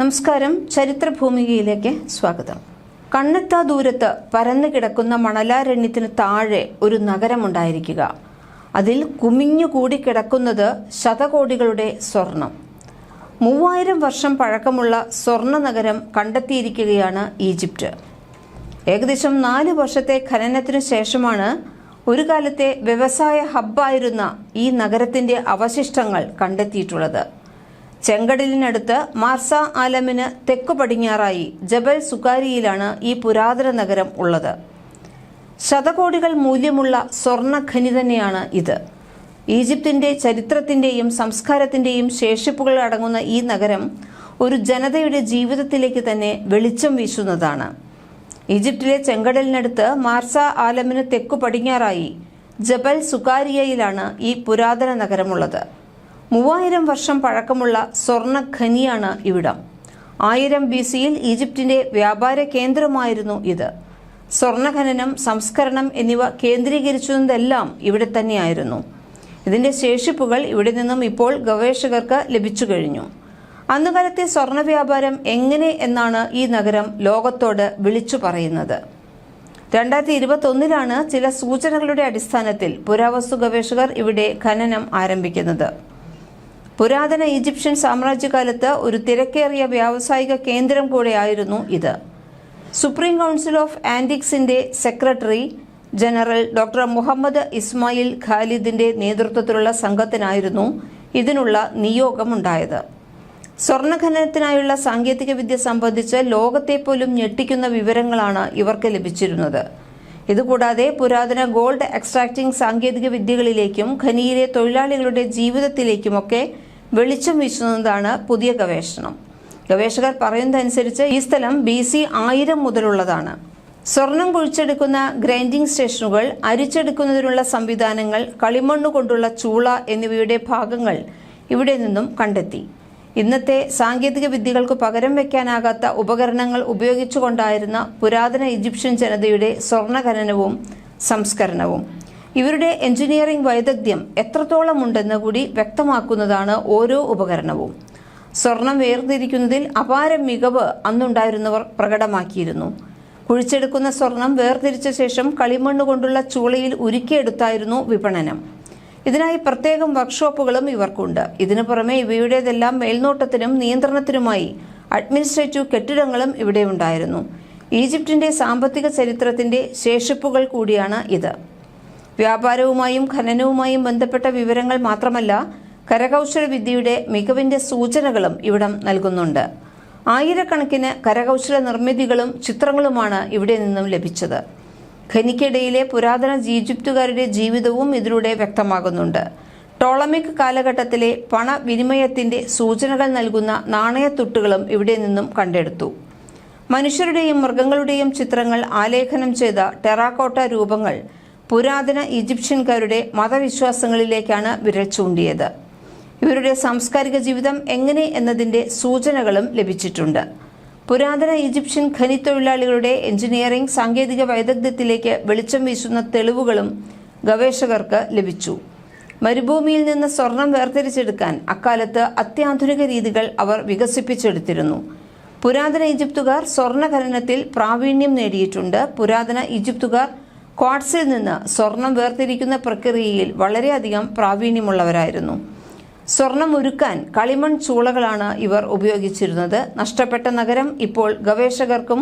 നമസ്കാരം. ചരിത്രഭൂമികയിലേക്ക് സ്വാഗതം. കണ്ണെത്താ ദൂരത്ത് പരന്നു കിടക്കുന്ന മണലാരണ്യത്തിന് താഴെ ഒരു നഗരമുണ്ടായിരിക്കുക. അതിൽ കുമിഞ്ഞുകൂടി കിടക്കുന്നത് ശതകോടികളുടെ സ്വർണം. മൂവായിരം വർഷം പഴക്കമുള്ള സ്വർണ നഗരം കണ്ടെത്തിയിരിക്കുകയാണ് ഈജിപ്റ്റ്. ഏകദേശം നാല് വർഷത്തെ ഖനനത്തിനു ശേഷമാണ് ഒരു കാലത്തെ വ്യവസായ ഹബ്ബായിരുന്ന ഈ നഗരത്തിന്റെ അവശിഷ്ടങ്ങൾ കണ്ടെത്തിയിട്ടുള്ളത്. ചെങ്കടലിനടുത്ത് മാർസ ആലമിന് തെക്കു പടിഞ്ഞാറായി ജബൽ സുഖാരിയിലാണ് ഈ പുരാതന നഗരം ഉള്ളത്. ശതകോടികൾ മൂല്യമുള്ള സ്വർണ ഖനി തന്നെയാണ് ഇത്. ഈജിപ്തിന്റെ ചരിത്രത്തിന്റെയും സംസ്കാരത്തിന്റെയും ശേഷിപ്പുകൾ അടങ്ങുന്ന ഈ നഗരം ഒരു ജനതയുടെ ജീവിതത്തിലേക്ക് തന്നെ വെളിച്ചം വീശുന്നതാണ്. ഈജിപ്തിലെ ചെങ്കടലിനടുത്ത് മാർസ ആലമിന് തെക്കു പടിഞ്ഞാറായി ജബൽ സുഖാരിയയിലാണ് ഈ പുരാതന നഗരമുള്ളത്. മൂവായിരം വർഷം പഴക്കമുള്ള സ്വർണ ഖനിയാണ് ഇവിടം. ആയിരം ബി സിയിൽ ഈജിപ്തിന്റെ വ്യാപാര കേന്ദ്രമായിരുന്നു ഇത്. സ്വർണഖനനം സംസ്കരണം എന്നിവ കേന്ദ്രീകരിച്ചതെല്ലാം ഇവിടെ തന്നെയായിരുന്നു. ഇതിന്റെ ശേഷിപ്പുകൾ ഇവിടെ നിന്നും ഇപ്പോൾ ഗവേഷകർക്ക് ലഭിച്ചു കഴിഞ്ഞു. അന്നുകാലത്തെ സ്വർണ വ്യാപാരം എങ്ങനെ എന്നാണ് ഈ നഗരം ലോകത്തോട് വിളിച്ചു പറയുന്നത്. രണ്ടായിരത്തി ഇരുപത്തൊന്നിലാണ് ചില സൂചനകളുടെ അടിസ്ഥാനത്തിൽ പുരാവസ്തു ഗവേഷകർ ഇവിടെ ഖനനം ആരംഭിക്കുന്നത്. പുരാതന ഈജിപ്ഷ്യൻ സാമ്രാജ്യകാലത്ത് ഒരു തിരക്കേറിയ വ്യാവസായിക കേന്ദ്രം കൂടെയായിരുന്നു ഇത്. Supreme council of ആന്റിക്സിന്റെ secretary general doctor Muhammad Ismail ഖാലിദിന്റെ നേതൃത്വത്തിലുള്ള സംഘത്തിനായിരുന്നു ഇതിനുള്ള നിയോഗമുണ്ടായത്. സ്വർണഖനനത്തിനായുള്ള സാങ്കേതിക വിദ്യ സംബന്ധിച്ച് ലോകത്തെ പോലും ഞെട്ടിക്കുന്ന വിവരങ്ങളാണ് ഇവർക്ക് ലഭിച്ചിരുന്നത്. ഇതുകൂടാതെ പുരാതന ഗോൾഡ് എക്സ്ട്രാക്റ്റിംഗ് സാങ്കേതിക വിദ്യകളിലേക്കും ഖനിയിലെ തൊഴിലാളികളുടെ ജീവിതത്തിലേക്കുമൊക്കെ വെളിച്ചം വീശുന്നതാണ് പുതിയ ഗവേഷണം. ഗവേഷകർ പറയുന്നതനുസരിച്ച് ഈ സ്ഥലം ബി സി ആയിരം മുതലുള്ളതാണ്. സ്വർണം കുഴിച്ചെടുക്കുന്ന ഗ്രൈൻഡിംഗ് സ്റ്റേഷനുകൾ അരിച്ചെടുക്കുന്നതിനുള്ള സംവിധാനങ്ങൾ കളിമണ്ണ് കൊണ്ടുള്ള ചൂള എന്നിവയുടെ ഭാഗങ്ങൾ ഇവിടെ നിന്നും കണ്ടെത്തി. ഇന്നത്തെ സാങ്കേതിക വിദ്യകൾക്ക് പകരം വയ്ക്കാനാകാത്ത ഉപകരണങ്ങൾ ഉപയോഗിച്ചുകൊണ്ടായിരുന്ന പുരാതന ഈജിപ്ഷ്യൻ ജനതയുടെ സ്വർണഖനനവും സംസ്കരണവും. ഇവരുടെ എഞ്ചിനീയറിംഗ് വൈദഗ്ധ്യം എത്രത്തോളം ഉണ്ടെന്ന് കൂടി വ്യക്തമാക്കുന്നതാണ് ഓരോ ഉപകരണവും. സ്വർണം വേർതിരിക്കുന്നതിൽ അപാര മികവ് അന്നുണ്ടായിരുന്നവർ പ്രകടമാക്കിയിരുന്നു. കുഴിച്ചെടുക്കുന്ന സ്വർണം വേർതിരിച്ച ശേഷം കളിമണ്ണ് കൊണ്ടുള്ള ചൂളയിൽ ഉരുക്കിയെടുത്തായിരുന്നു വിപണനം. ഇതിനായി പ്രത്യേകം വർക്ക്ഷോപ്പുകളും ഇവർക്കുണ്ട്. ഇതിനു പുറമെ ഇവയുടേതെല്ലാം മേൽനോട്ടത്തിനും നിയന്ത്രണത്തിനുമായി അഡ്മിനിസ്ട്രേറ്റീവ് കെട്ടിടങ്ങളും ഇവിടെ ഉണ്ടായിരുന്നു. ഈജിപ്തിന്റെ സാമ്പത്തിക ചരിത്രത്തിന്റെ ശേഷിപ്പുകൾ കൂടിയാണ് ഇത്. വ്യാപാരവുമായും ഖനനവുമായും ബന്ധപ്പെട്ട വിവരങ്ങൾ മാത്രമല്ല കരകൗശല വിദ്യയുടെ മികവിന്റെ സൂചനകളും ഇവിടം നൽകുന്നുണ്ട്. ആയിരക്കണക്കിന് കരകൗശല നിർമ്മിതികളും ചിത്രങ്ങളുമാണ് ഇവിടെ നിന്നും ലഭിച്ചത്. ഖനിക്കിടയിലെ പുരാതന ഈജിപ്തുകാരുടെ ജീവിതവും ഇതിലൂടെ വ്യക്തമാകുന്നുണ്ട്. ടോളമിക് കാലഘട്ടത്തിലെ പണവിനിമയത്തിന്റെ സൂചനകൾ നൽകുന്ന നാണയത്തുട്ടുകളും ഇവിടെ നിന്നും കണ്ടെടുത്തു. മനുഷ്യരുടെയും മൃഗങ്ങളുടെയും ചിത്രങ്ങൾ ആലേഖനം ചെയ്ത ടെറാക്കോട്ട രൂപങ്ങൾ പുരാതന ഈജിപ്ഷ്യൻകാരുടെ മതവിശ്വാസങ്ങളിലേക്കാണ് വിരൽ ചൂണ്ടിയത്. ഇവരുടെ സാംസ്കാരിക ജീവിതം എങ്ങനെ എന്നതിന്റെ സൂചനകളും ലഭിച്ചിട്ടുണ്ട്. പുരാതന ഈജിപ്ഷ്യൻ ഖനിത്തൊഴിലാളികളുടെ എഞ്ചിനീയറിംഗ് സാങ്കേതിക വൈദഗ്ധ്യത്തിലേക്ക് വെളിച്ചം വീശുന്ന തെളിവുകളും ഗവേഷകർക്ക് ലഭിച്ചു. മരുഭൂമിയിൽ നിന്ന് സ്വർണം വേർതിരിച്ചെടുക്കാൻ അക്കാലത്ത് അത്യാധുനിക രീതികൾ അവർ വികസിപ്പിച്ചെടുത്തിരുന്നു. പുരാതന ഈജിപ്തുകാർ സ്വർണ ഖനനത്തിൽ പ്രാവീണ്യം നേടിയിട്ടുണ്ട്. പുരാതന ഈജിപ്തുകാർ ക്വാഡ്സിൽ നിന്ന് സ്വർണം വേർതിരിക്കുന്ന പ്രക്രിയയിൽ വളരെയധികം പ്രാവീണ്യമുള്ളവരായിരുന്നു. സ്വർണം ഒരുക്കാൻ കളിമൺ ചൂളകളാണ് ഇവർ ഉപയോഗിച്ചിരുന്നത്. നഷ്ടപ്പെട്ട നഗരം ഇപ്പോൾ ഗവേഷകർക്കും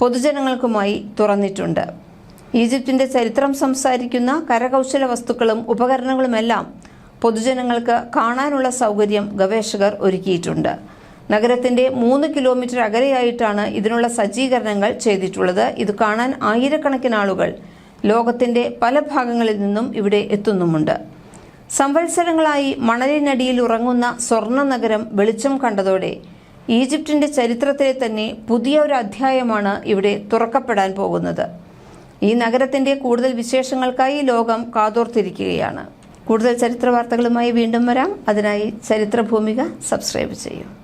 പൊതുജനങ്ങൾക്കുമായി തുറന്നിട്ടുണ്ട്. ഈജിപ്തിന്റെ ചരിത്രം സംസാരിക്കുന്ന കരകൗശല വസ്തുക്കളും ഉപകരണങ്ങളുമെല്ലാം പൊതുജനങ്ങൾക്ക് കാണാനുള്ള സൗകര്യം ഗവേഷകർ ഒരുക്കിയിട്ടുണ്ട്. നഗരത്തിന്റെ മൂന്ന് കിലോമീറ്റർ അകലെയായിട്ടാണ് ഇതിനുള്ള സജ്ജീകരണങ്ങൾ ചെയ്തിട്ടുള്ളത്. ഇത് കാണാൻ ആയിരക്കണക്കിന് ആളുകൾ ലോകത്തിന്റെ പല ഭാഗങ്ങളിൽ നിന്നും ഇവിടെ എത്തുന്നുമുണ്ട്. സംവത്സരങ്ങളായി മണലിനടിയിൽ ഉറങ്ങുന്ന സ്വർണ നഗരം വെളിച്ചം കണ്ടതോടെ ഈജിപ്തിന്റെ ചരിത്രത്തിലെ തന്നെ പുതിയ ഒരു അധ്യായമാണ് ഇവിടെ തുറക്കപ്പെടാൻ പോകുന്നത്. ഈ നഗരത്തിന്റെ കൂടുതൽ വിശേഷങ്ങൾക്കായി ലോകം കാതോർത്തിരിക്കുകയാണ്. കൂടുതൽ ചരിത്ര വാർത്തകളുമായി വീണ്ടും വരാം. അതിനായി ചരിത്രഭൂമിക സബ്സ്ക്രൈബ് ചെയ്യൂ.